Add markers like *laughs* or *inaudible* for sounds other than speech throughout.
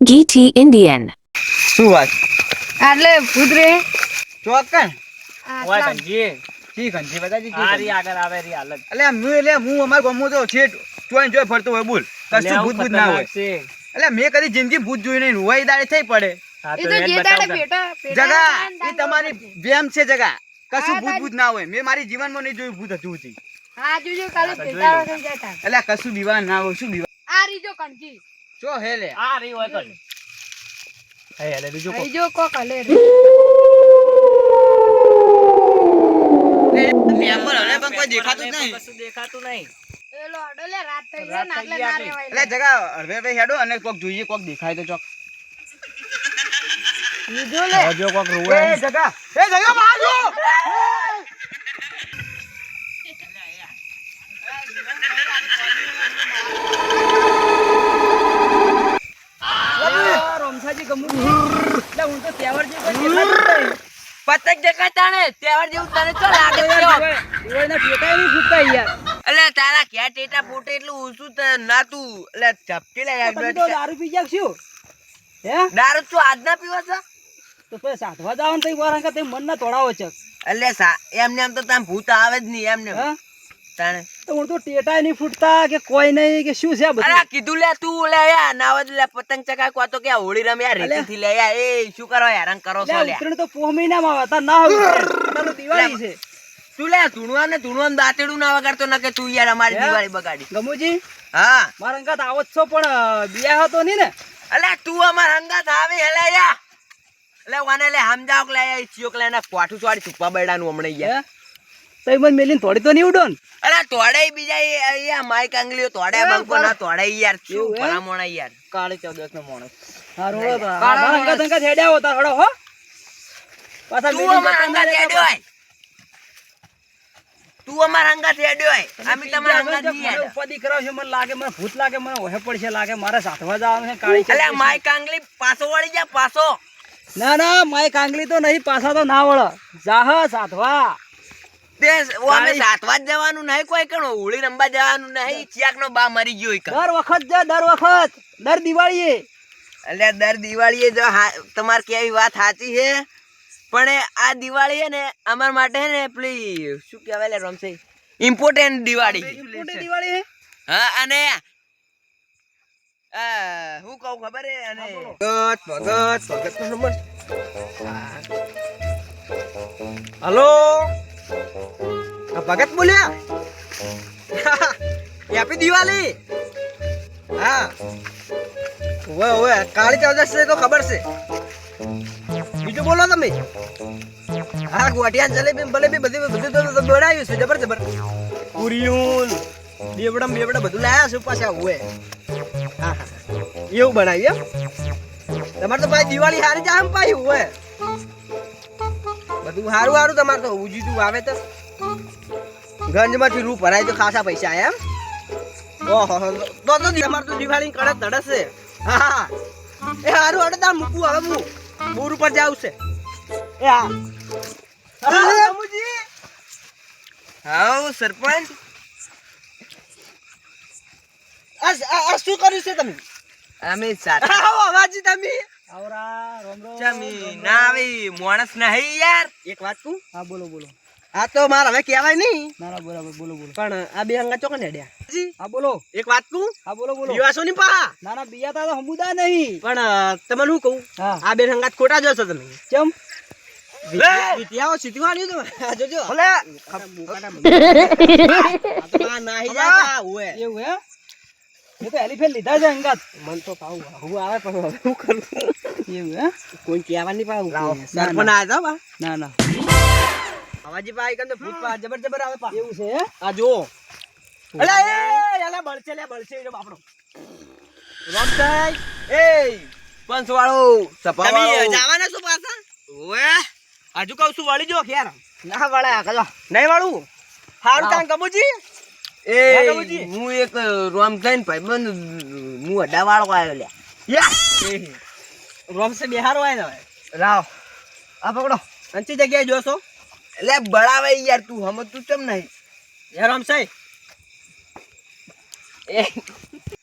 GT Indian શું વાત? એટલે પુત્રે ચોકન ઓય ગંજી ઠીક ગંજી બતાજી આ રી આગળ આવે રી હાલત. એટલે હું એટલે હું અમાર ગમો તો છે ચોઈન ચોઈ ફરતો હોય બોલ. કશું ભૂત ભૂત ના હોય. એટલે મેં કદી જિંદગી ભૂત જોઈ નહીં. હોય દાડે થઈ પડે. એ તો જે દાડે પેટા જગા એ તમારી બેમ છે. વેમ છે જગા. કશું ભૂત ભૂત ના હોય. મેં મારી જીવનમાં નહીં જોયું ભૂત હતું હતી હા જોજો કાલે હા, તો પેટા જોઈ લો. થઈ જતા. એટલે કશું બીવા ના હોય. શું બીવા આ રીજો કંજી ચો હે લે આ રી હોય તો. હે એટલે બીજું આઈ બીજો કોક હલે રે મેમ્બર હવે પણ કોઈ દેખાતું જ નહીં. કશું દેખાતું નહીં. એલો અડો લે રાત થઈ રાત જાય ને થઈ એટલે ના ગઈ રેવાય એટલે જગા હવે હવે હેડો અને કોક જોઈએ કોક દેખાય તો ચોક. લીધો લે. હજો એ જગા એ જગા મારજો રોમસાજી ગમુ એટલે હું તો તહેવાર જે પતંગ દેખાતા ને તહેવાર જેવું તને તો લાગે છે એટલે તારા ક્યાં ટેટા ફૂટે એટલું ઊંચું ના તું એટલે દારૂ પી જાવ શું હે? દારૂ તું આજ ના પીવા છો? તો પછી સાધવા તઈ વાર તઈ મન ના તોડાવો છે. એટલે એમને એમ તો તામ ભૂત આવે જ નહીં એમને. તાણે તો હું તો ટેટાય નહીં ફૂટતા કે કોઈ નહીં કે શું છે આ અરે કીધું લે તું લે યાર નાવદ લે પતંગ ચગાય કો તો કે હોળી રમે યાર રેતીથી લે યાર એ શું કરો હેરાન કરો છો લે ઉતરણ તો પોહ મહિનામાં આવે ના હોય તાર દિવાળી છે. તું લે ધૂણવા ને ધૂણવા દાંતેડું ના વગાડતો ના કે તું યાર અમારી દિવાળી બગાડી. ગમુજી હા. મારા અંગાત આવો છો પણ બિયા હતો નહીં ને? અલે તું અમાર અંગાત આવે હેલે યા. એટલે વાને લે સમજાવ કે લે ચિયોક લે ના કોઠું ચોડી છુપા બૈડાનું હમણે યાર. તઈ મને મેલીને થોડી તો નહીં ઉડો ને બીજા એ- અહીંયા માઈક આંગળીઓ તોડે બંકો ના પર- યાર. શું હે? યાર? કાળે ચૌદસ નો મોણસ. હારું કાળા મારા અંગાત અંગાત હોતા હડો હો. પાછા તું અમારા રહેતા હેડ્યો હોય. તું અમાર અંગા હેડ્યો હોય. અમે તમારા આગળ નહીં હેડ્યા. ઉપાધિ કરાવશે મને લાગે મને ભૂત લાગે મને ઓહે પડશે લાગે મારે સાથવા જવાનું છે કાળી અલ્યા માઈક આંગળી પાછો વળી જા પાછો. ના ના માય કાંગલી તો નહીં પાછા તો ના વળ. જાહ સાધવા. તે અમે સાતવા જ જવાનું નહીં કોઈ કણ હોળી રમવા જવાનું નહીં ચિયાક નો બા મરી ગયો દર વખત જા દર વખત. દર દિવાળીએ. અલ્યા દર દિવાળીએ જો હા- કેવી વાત સાચી છે. પણ આ દિવાળી ને અમાર માટે ને પેલી શું કહેવાય રમશે. ઇમ્પોર્ટન્ટ દિવાળી. દિવાળી હા? અને આ, હું કહું ખબર હે અને ભગત ભગત. ભગત નંબર હલો? આ ભગત બોલ્યા? હેપી *laughs* દિવાળી. હા. ઓવે ઓવે કાળી ચૌદશ છે તો ખબર છે. બીજું બોલો તમે. હા ગોટિયા જલેબી બલેબી બધી બધું તો બનાવ્યું છે, જબર જબર. પૂરીયું બેવડા બેવડા બધું લાયા છે પાછા ઓવે હા હા. એવું બનાવ્યું એમ? તમારે તો ભાઈ દિવાળી હારી જામ પાઈ હોય. બધું સારું સારું તમારે તો ઉજીતું આવે તો ગંજમાંથી રૂ ભરાય તો ખાસા પૈસા એમ? ઓહો તો તો તમારે તો દિવાળી કડક ધડશે હા એ સારું હારું તાર મૂકું હવે હું. બોર ઉપર જાવ છે. એ હા. હા, સરપંચ. આ શું કર્યું છે તમે? અમે સાત આવો અવાજી તમે. આવરા રોમ રોમ ના આવી માણસ નહીં યાર. એક વાત કહું? હા બોલો બોલો. આ તો મારે હવે કહેવાય નહીં. ના ના બરાબર બોલો બોલો. પણ આ બે અંગા ચોકન હેડ્યા જી. હા બોલો. એક વાત કહું? હા બોલો બોલો. દિવાસો ની પા ના ના બિયા તો હમુદા નહીં. પણ તમને શું કહું? આ બેન હંગાત ખોટા જોશો તમે. કેમ? તો જોજો. ભલે. આ નાહી જાતા હોય એવું હે? એ તો એલિફેન્ટ લીધા છે અંગાત. મન તો પાઉ હું આવે પણ હવે શું કરું? એવું હે? કોઈ કહેવા નહીં પાઉં લાવો. સરપંચ આ જાવ ના ના. આવાજી પા એકંદર ભૂત પા જબર જબર આવે પા. એવું છે આ જો અલે એ અલે બળશે લે બળશે એ બાપડો. રમસાઈ એ પંચ વાળો સપા તમે જવાના છો પાછા? ઓએ હજુ કહું છું વળી જો ખેર. ના વળે કલો નહીં વાળું? હારું તાન કબુજી એ હું એક રોમ થઈને ભાઈબંધ હું અડા વાળો આવ્યો લે રોમસે બિહારો આવ્યો રાવ આ પકડો. અંચી જગ્યાએ જોશો. એટલે બળાવે યાર તું સમજતું કેમ નહીં? એ રોમસાઈ એ.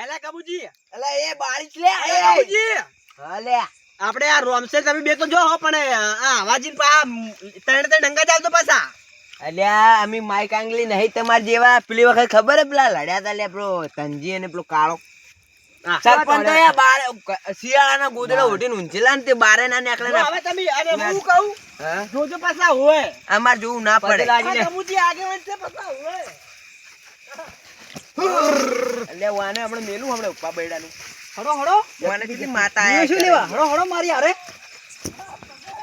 એલા કબુજી. એલા એ બાળી લે. એ કબુજી. અલે આપણે આ રોમસે તમે બે તો જો પણ આ આવાજી પા ત્રણ ત્રણ ડંગા જાવ તો પાછા. અલ્યા અમે માઇક આંગલી નહીં તમાર જેવા પેલી વખત ખબર હે પેલા લડ્યા તા લ્યા પેલો તંજી અને પેલો કાળો? સરપંચ તો યાર બાર શિયાળાના ગોદડા ઉઠીને ઊંચેલા ને તે બારે ના નીકળે ને હવે તમે અરે હું કહું? જોજો પાછા હોય. અમાર જોવું ના પડે. પાછા હોય વાને આપણે મેલું હમણાં ઉપા બૈડાનું. હડો હડો વાને કેટલી માતા હડો હડો મારી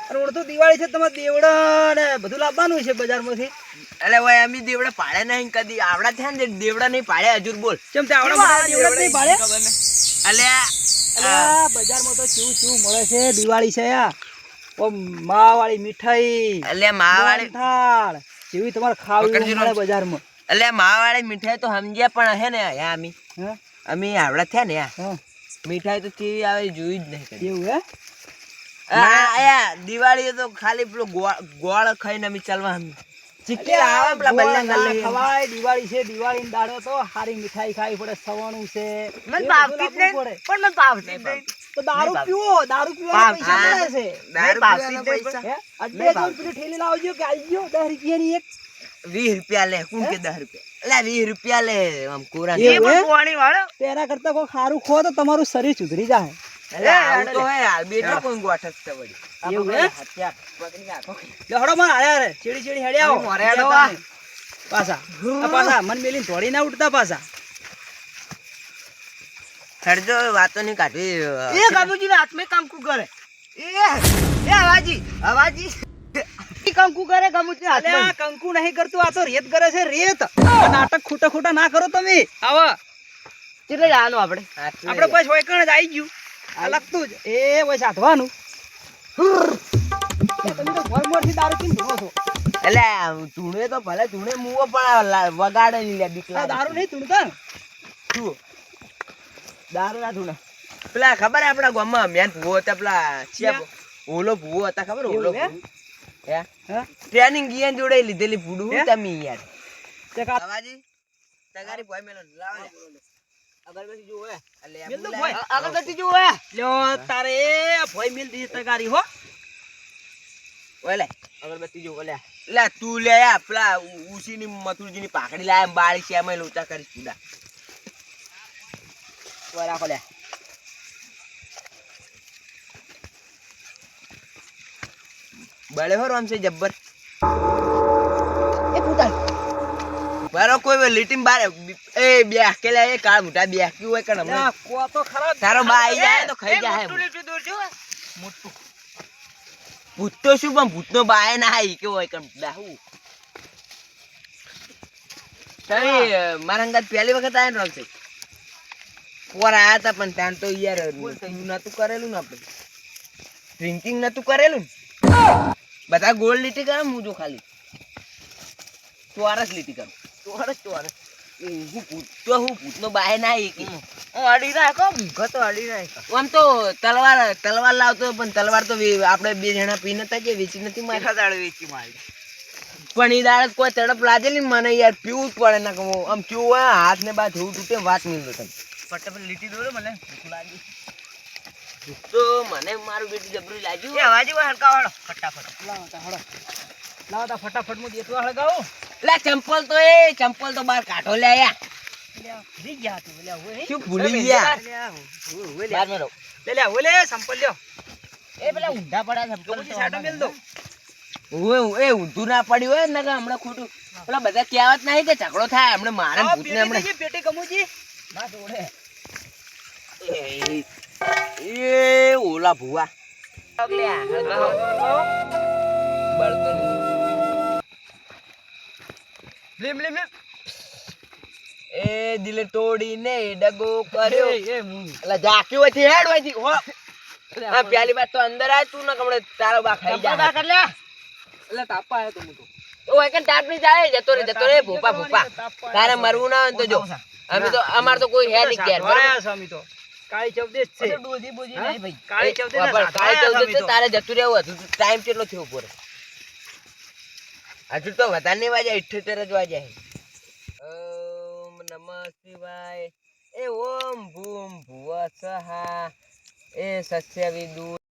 અરે ઓળતો દિવાળી છે તમારે દેવડા ને બધું લાવવાનું છે બજારમાંથી? અલે ભાઈ અમે દેવડા પાડે નહીં કદી. આવડા થયા ને દેવડા નહીં પાડે હજુર બોલ. કેમ તે આવડા દેવડા નહીં પાડે? અલ્યા અલ્યા બજારમાં તો ચૂ ચૂ મળે છે? દિવાળી છે આ. ઓ માવાળી મીઠાઈ અલ્યા માવાળી. થાળ જેવી તમારે ખાવી બજારમાં મળે બજારમાં. અલ્યા માવાળી મીઠાઈ તો સમજ્યા પણ હે ને અમે. હા? અમે આવડા થયા ને મીઠાઈ તો કેવી આવે જોઈ જ નહીં. એવું હે? દિવાળી તો ખાલી પેલો ગોળ ખાઈને અમે ચાલવા અમે ચીકી આવે પેલા ગોળ બલ્લા ના ગલ્લે. ખવાય દિવાળી છે દિવાળી દાડો તો હારી મીઠાઈ ખાવી પડે સવાણું છે. મને એ ભાવતી જ બધું નહીં લાવવું પડે. પણ મને ભાવતી તો દારૂ પીવો દારૂ પીવાના પૈસા મળે છે. દારૂ ભાવતી પીવાના જ નહીં પૈસા. અડધે જો પેલી ઠેલી લાવજો કે આવી ગયો રૂપિયાની એક. વીસ રૂપિયા લે કોણ કે દસ રૂપિયા? લે વીસ રૂપિયા લે આમ કોરા એ પણ? વાળો. કરતા કોઈ ખારું ખો તો તમારું શરીર સુધરી જાય પાછા. પાછા પાછા. વાતો નહીં કાઢવી. એ કાબુજી હાથમાં કંકુ કરે. એ એ અવાજી અવાજી. કંકુ કરે કાબુજી અલે કંકુ નહીં કરતું આ તો રેત કરે છે રેત. નાટક ખોટા ખોટા ના કરો તમે. આવો. એટલે જવાનું આપણે. આપણે બસ કણ જ આવી ગયું. આ જ. એ બસ સાધવાનું. તમે તો ભરમોરથી દારૂ પીને ધૂણો છો. એટલે ધૂણે તો ભલે ધૂણે મુવો પણ વગાડે નહીં લે બીક દારૂ નહીં ધૂણતા ને? દારૂ ના ધૂણે પેલા ખબર હે આપણા ગામમાં મેન ભૂવો હતા પેલા? ચિયા ઓલો ભૂવો હતા ખબર ઓલો હે? ટ્રેનિંગ જોડે લીધેલી ભૂડું તમે યાર તગારી મેલો લાવો અગરબત્તી જો હે. અલે આ મેલ દો બોલાય. ભોય. અગરબત્તી જુઓ લ્યો તારે આ મિલ દીધી તગારી હો. ઓય અગરબત્તી જો ઓલે લે તું લે પેલા ઉસીની મથુરજીની પાકડી લાય બાળી છે એમાં લોચા રાખો લે. બળે હો રોમ છે જબ્બર. બારો કોઈ લીટીમ બાર એ બે અકેલા એ કાળ મોટા બે આક્યું હોય કણ હમણાં કો તો ખરા તારો બા આઈ જાય તો ખાઈ જાય મોટું દૂર જો ભૂત તો શું પણ ભૂતનો બાય ના આઈ કે હોય કણ? દાહુ તમે મારા અંગાત પહેલી વખત આયા ને રોમસે પોર આયા હતા પણ ત્યાં તો યાર નતું કરેલું ને આપણે. ડ્રિંકિંગ નતું કરેલું ને? બધા ગોળ લીટી કરે હું જો ખાલી. ચોરસ લીટી કરું. ચોરસ ચોરસ હું ભૂત તો હું ભૂતનો બાય ના આઈ કે હું અડી નાખો મૂંઘો તો અડી નાખો. આમ તો તલવાર તલવાર લાવતો પણ તલવાર તો આપણે બે જણા પી નતા કે વેચી નથી મારી. દાડે વેચી મારી. પણ એ દાડ કોઈ તડપ લાગેલી મને યાર પીવું જ પડે ના કહું આમ કેવું હોય હાથ ને બાદ હું તૂટે વાત મિલતો તમે ફટાફટ લીટી દોડો મને ભૂખ લાગી. તો મને મારું બેટી જબરું લાગ્યું. અવાજી વાળો ફટાફટ. લાવો તા લાવો ફટાફટ હું દેતવા હળગાવું. લે ચંપલ તો એ ચંપલ તો બાર કાઢો લે આયા ગયા તું. શું ભૂલી ગયા બાર લ્યા. લે લે, ઓલે ચંપલ લ્યો. એ પેલા ઊંધા પડ્યા ચંપલ તો સાડો મેલ દો. ઓએ એ ઊંધું ના પડ્યું હોય ને હમણાં ખોટું પેલા બધા કહેવત નહીં કે ઝઘડો થાય હમણાં મારે ભૂતને પેટી પેટી કમુજી. ના જોડે એ ઓલા ભુવા અગલ્યા બળતો નહીં. લીમ, લીમ, લીમ. એ દિલ તોડીને ડગો કર્યો એ, એટલે ઝાંક્યું હોયથી હેડ હોય હો હા પહેલી વાત તો અંદર આય તું ને કમણે તારો બા ખાઈ જા બા લે એટલે તાપા આયો તો મુતો તો. એકન તાપની જાય જતો રે જતો રે ભોપા ભોપા તારે મરવું ના હોય તો જો અમે તો અમાર તો કોઈ હે નહીં ઘેર બરાબર? છો તો. કાળી ચૌદેશ છે. ડોજી બોજી? નહીં ભાઈ કાળી ચૌદેશ કાળી ચૌદશ. તારે જતું રહેવું હતું ટાઈમ કેટલો થયો ઉપર હજુ તો વધારે નહીં વાગ્યા ઇઠ્ઠોતેર જ વાગ્યા ઓમ નમ શિવાય, એ ઓમ ભૂમ ભુવ સહા એ સસ્ય વિદુ